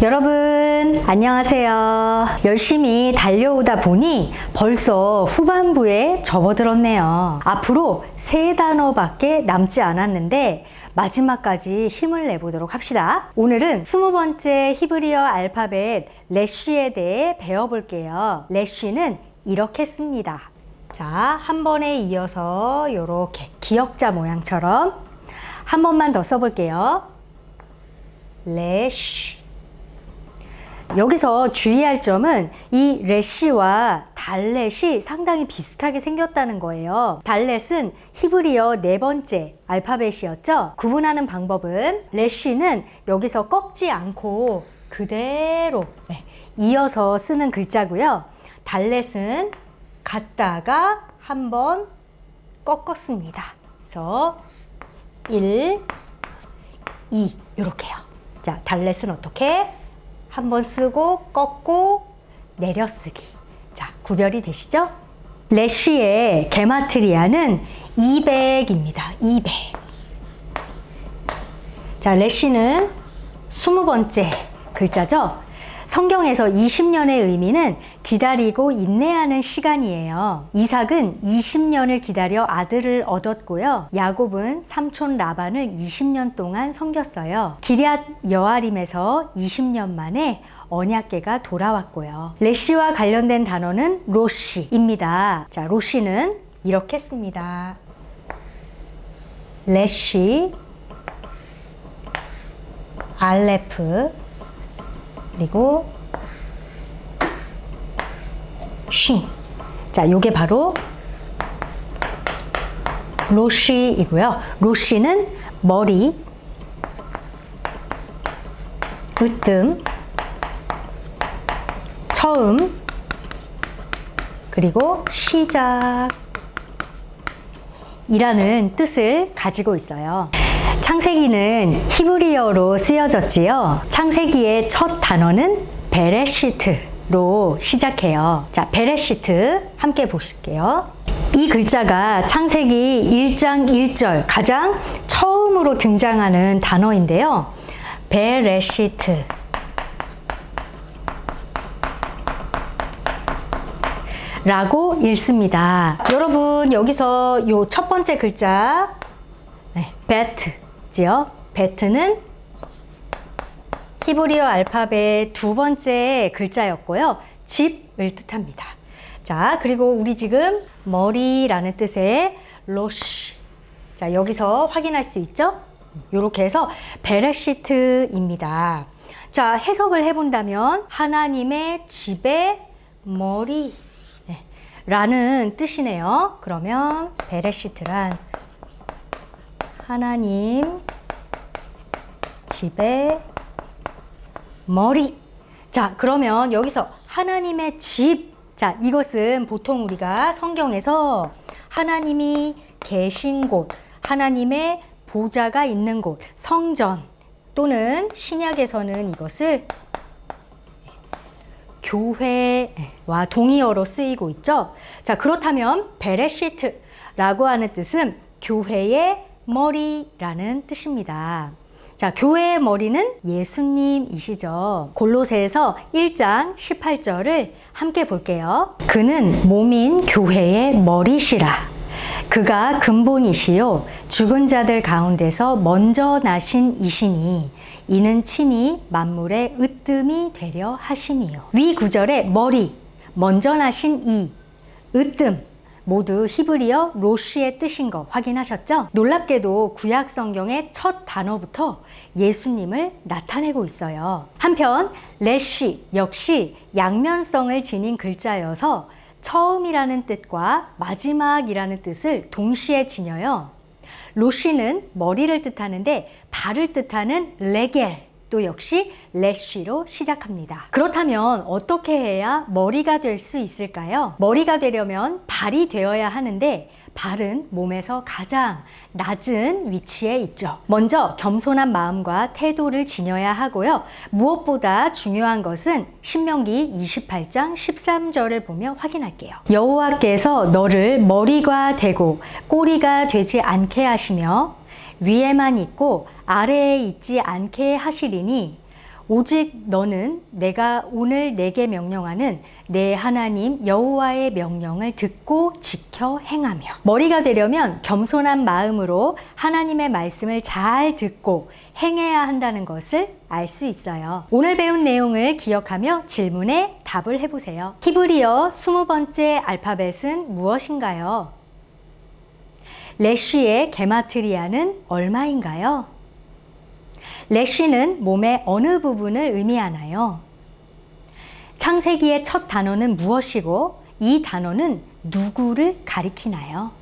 여러분, 안녕하세요. 열심히 달려오다 보니 벌써 후반부에 접어들었네요. 앞으로 세 단어밖에 남지 않았는데 마지막까지 힘을 내보도록 합시다. 오늘은 스무 번째 히브리어 알파벳 레쉬에 대해 배워볼게요. 레쉬는 이렇게 씁니다. 자, 한 번에 이어서 이렇게 기역자 모양처럼 한 번만 더 써볼게요. 레쉬. 여기서 주의할 점은 이 레시와 달렛이 상당히 비슷하게 생겼다는 거예요. 달렛은 히브리어 네 번째 알파벳이었죠. 구분하는 방법은 레시는 여기서 꺾지 않고 그대로 네, 이어서 쓰는 글자고요. 달렛은 갔다가 한 번 꺾었습니다. 그래서 1, 2 이렇게요. 자, 달렛은 어떻게? 한번 쓰고 꺾고 내려쓰기. 자, 구별이 되시죠? 레쉬의 게마트리아는 200입니다. 200. 자, 레쉬는 20번째 글자죠? 성경에서 20년의 의미는 기다리고 인내하는 시간이에요. 이삭은 20년을 기다려 아들을 얻었고요. 야곱은 삼촌 라반을 20년 동안 섬겼어요. 기리앗 여아림에서 20년 만에 언약계가 돌아왔고요. 레시와 관련된 단어는 로시입니다. 자, 로시는 이렇게 씁니다. 레시, 알레프, 그리고 쉰. 자, 요게 바로 로쉬이고요. 로쉬는 머리, 으뜸, 처음, 그리고 시작. 이라는 뜻을 가지고 있어요. 창세기는 히브리어로 쓰여졌지요. 창세기의 첫 단어는 베레시트로 시작해요. 자, 베레시트 함께 보실게요. 이 글자가 창세기 1장 1절 가장 처음으로 등장하는 단어인데요. 베레시트. 라고 읽습니다. 여러분, 여기서 요 첫 번째 글자, 네, 베트 지요. 베트는 히브리어 알파벳 두 번째 글자였고요. 집을 뜻합니다. 자, 그리고 우리 지금 머리라는 뜻의 로쉬. 자, 여기서 확인할 수 있죠? 이렇게 해서 베레시트입니다. 자, 해석을 해본다면 하나님의 집의 머리 네, 라는 뜻이네요. 그러면 베레시트란 하나님 집의 머리. 자, 그러면 여기서 하나님의 집. 자, 이것은 보통 우리가 성경에서 하나님이 계신 곳, 하나님의 보좌가 있는 곳, 성전 또는 신약에서는 이것을 교회와 동의어로 쓰이고 있죠. 자, 그렇다면 베레시트라고 하는 뜻은 교회의 머리라는 뜻입니다. 자, 교회의 머리는 예수님이시죠. 골로새에서 1장 18절을 함께 볼게요. 그는 몸인 교회의 머리시라. 그가 근본이시요 죽은 자들 가운데서 먼저 나신 이시니 이는 친히 만물의 으뜸이 되려 하심이요. 위 구절에 머리, 먼저 나신 이, 으뜸 모두 히브리어 로쉬의 뜻인 거 확인하셨죠? 놀랍게도 구약 성경의 첫 단어부터 예수님을 나타내고 있어요. 한편 레쉬 역시 양면성을 지닌 글자여서 처음이라는 뜻과 마지막이라는 뜻을 동시에 지녀요. 로쉬는 머리를 뜻하는데 발을 뜻하는 레겔 또 역시 레쉬로 시작합니다. 그렇다면 어떻게 해야 머리가 될 수 있을까요? 머리가 되려면 발이 되어야 하는데 발은 몸에서 가장 낮은 위치에 있죠. 먼저 겸손한 마음과 태도를 지녀야 하고요. 무엇보다 중요한 것은 신명기 28장 13절을 보며 확인할게요. 여호와께서 너를 머리가 되고 꼬리가 되지 않게 하시며 위에만 있고 아래에 있지 않게 하시리니 오직 너는 내가 오늘 내게 명령하는 내 하나님 여호와의 명령을 듣고 지켜 행하며 머리가 되려면 겸손한 마음으로 하나님의 말씀을 잘 듣고 행해야 한다는 것을 알 수 있어요. 오늘 배운 내용을 기억하며 질문에 답을 해보세요. 히브리어 스무 번째 알파벳은 무엇인가요? 레쉬의 게마트리아는 얼마인가요? 레쉬는 몸의 어느 부분을 의미하나요? 창세기의 첫 단어는 무엇이고 이 단어는 누구를 가리키나요?